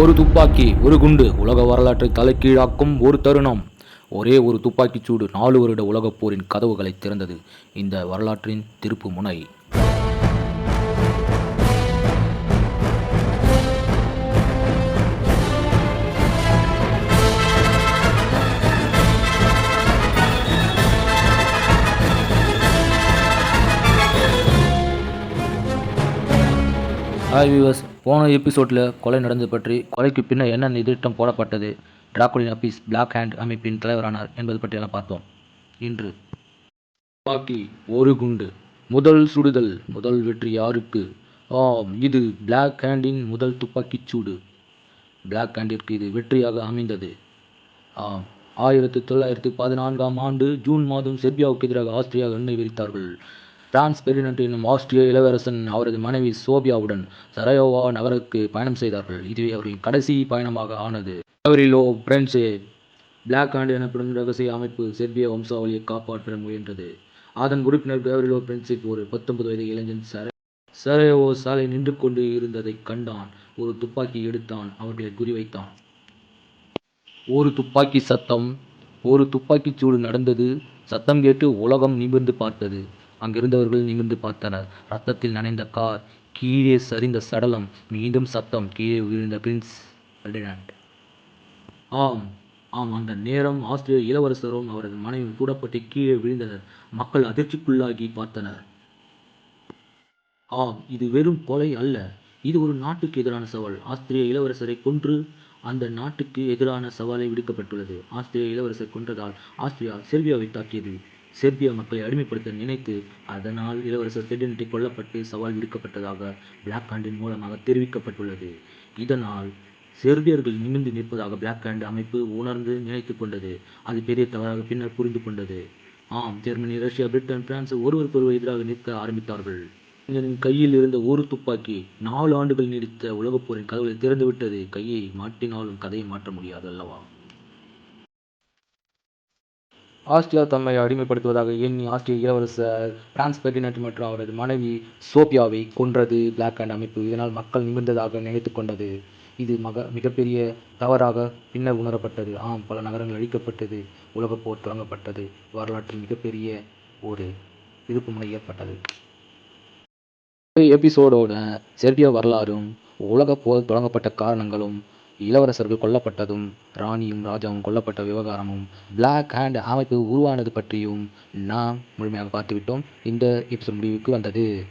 ஒரு துப்பாக்கி ஒரு குண்டு. உலக வரலாற்றை தலைக்கீழாக்கும் ஒரு தருணம். ஒரே ஒரு துப்பாக்கிச் சூடு நாலு வருட உலகப் போரின் கதவுகளை திறந்தது. இந்த வரலாற்றின் திருப்பு முனை. ஹாய் வியூவர்ஸ் போன எபிசோடில் கொலை நடந்தது பற்றி கொலைக்கு பின்னர் என்ன திட்டம் போடப்பட்டது டிராகுலின் அபீஸ் பிளாக் ஹேண்ட் அமைப்பின் தலைவரானார் என்பது பற்றியெல்லாம் பார்த்தோம். இன்று. துப்பாக்கி ஒரு குண்டு. முதல் சுடுதல் முதல் வெற்றி யாருக்கு? ஆம் இது பிளாக் ஹேண்டின் முதல் துப்பாக்கிச் சூடு. பிளாக் ஹேண்டிற்கு இது வெற்றியாக அமைந்தது. ஆம் ஆயிரத்தி தொள்ளாயிரத்தி பதினான்காம் ஆண்டு ஜூன் மாதம் செர்பியாவுக்கு எதிராக ஆஸ்திரியா எண்ணெய் விரித்தார்கள். பிரான்ஸ் பெர்டினண்ட் ஆஸ்திரிய இளவரசன் அவரது மனைவி சோபியாவுடன் சரயோவா நகருக்கு பயணம் செய்தார்கள். இதுவே அவர்களின் கடைசி பயணமாக ஆனது. கவரிலோ பிரெஞ்சு பிளாக் ஹேண்ட் எனப்படும் ரகசிய அமைப்பு செர்பிய வம்சாவளியை காப்பாற்ற முயன்றது. அதன் உறுப்பினர் கவரிலோ பிரென்சிப் ஒரு பத்தொன்பது வயது இளைஞன் சர சரயோவோ சாலை நின்று கொண்டு இருந்ததைக் கண்டான். ஒரு துப்பாக்கி எடுத்தான். அவர்களை குறிவைத்தான். ஒரு துப்பாக்கி சத்தம். ஒரு துப்பாக்கிச் சூடு நடந்தது. சத்தம் கேட்டு உலகம் நிமிர்ந்து பார்த்தது. அங்கிருந்தவர்கள் நிமிர்ந்து பார்த்தனர். ரத்தத்தில் நனைந்த கார் கீழே சரிந்த சடலம் மீண்டும் சத்தம் கீழே விழுந்த பிரின்ஸ் ஃபெர்டினாண்ட் ஆம் ஆம் அந்த நேரம் ஆஸ்திரிய இளவரசரும் அவரது மனைவி சூடப்பட்டு கீழே விழுந்தனர். மக்கள் அதிர்ச்சிக்குள்ளாகி பார்த்தனர். ஆம் இது வெறும் கொலை அல்ல. இது ஒரு நாட்டுக்கு எதிரான சவால். ஆஸ்திரிய இளவரசரை கொன்று அந்த நாட்டுக்கு எதிரான சவாலை விடுக்கப்பட்டுள்ளது. ஆஸ்திரிய இளவரசர் கொன்றதால் ஆஸ்திரியா செர்பியாவை தாக்கியது. சேர்பிய மக்களை அடிமைப்படுத்த நினைத்து அதனால் இளவரசர் ஃபெர்டினண்டை கொல்லப்பட்டு சவால் விடுக்கப்பட்டதாக பிளாக் ஹேண்டின் மூலமாக தெரிவிக்கப்பட்டுள்ளது. இதனால் செர்பியர்கள் நிமிர்ந்து நிற்பதாக பிளாக் ஹேண்ட் அமைப்பு உணர்ந்து நினைத்து கொண்டது. அது பெரிய தவறாக பின்னர் புரிந்து கொண்டது. ஆம் ஜெர்மனி ரஷ்யா பிரிட்டன் பிரான்ஸ் ஒருவருக்கொருவர் எதிராக நிற்க ஆரம்பித்தார்கள். இவரின் கையில் இருந்த ஒரு துப்பாக்கி நாலு ஆண்டுகள் நீடித்த உலகப் போரின் கதவுகளை திறந்துவிட்டது. கையை மாட்டினாலும் கதையை மாற்ற முடியாது அல்லவா? ஆஸ்திரியா தம்மை அடிமைப்படுத்துவதாக எண்ணி ஆஸ்திரிய இளவரசர் பிரான்ஸ் பெர்டினண்ட் மற்றும் அவரது மனைவி சோபியாவை கொன்றது பிளாக் அண்ட் அமைப்பு. இதனால் மக்கள் நிமிர்ந்ததாக நினைத்து கொண்டது. இது மக மிகப்பெரிய தவறாக பின்னர் உணரப்பட்டது. ஆம் பல நகரங்கள் அழிக்கப்பட்டது. உலகப் போர் தொடங்கப்பட்டது. வரலாற்றில் மிகப்பெரிய ஒரு திருப்புமுனை ஏற்பட்டது. எபிசோடோட செர்பியா வரலாறும் உலகப் போர் தொடங்கப்பட்ட காரணங்களும் இளவரசர்கள் கொல்லப்பட்டதும் ராணியும் ராஜாவும் கொல்லப்பட்ட விவகாரமும் பிளாக் ஹேண்ட் அமைப்பு உருவானது பற்றியும் நாம் முழுமையாக பார்த்துவிட்டோம். இந்த எபிசோட் முடிவுக்கு வந்தது.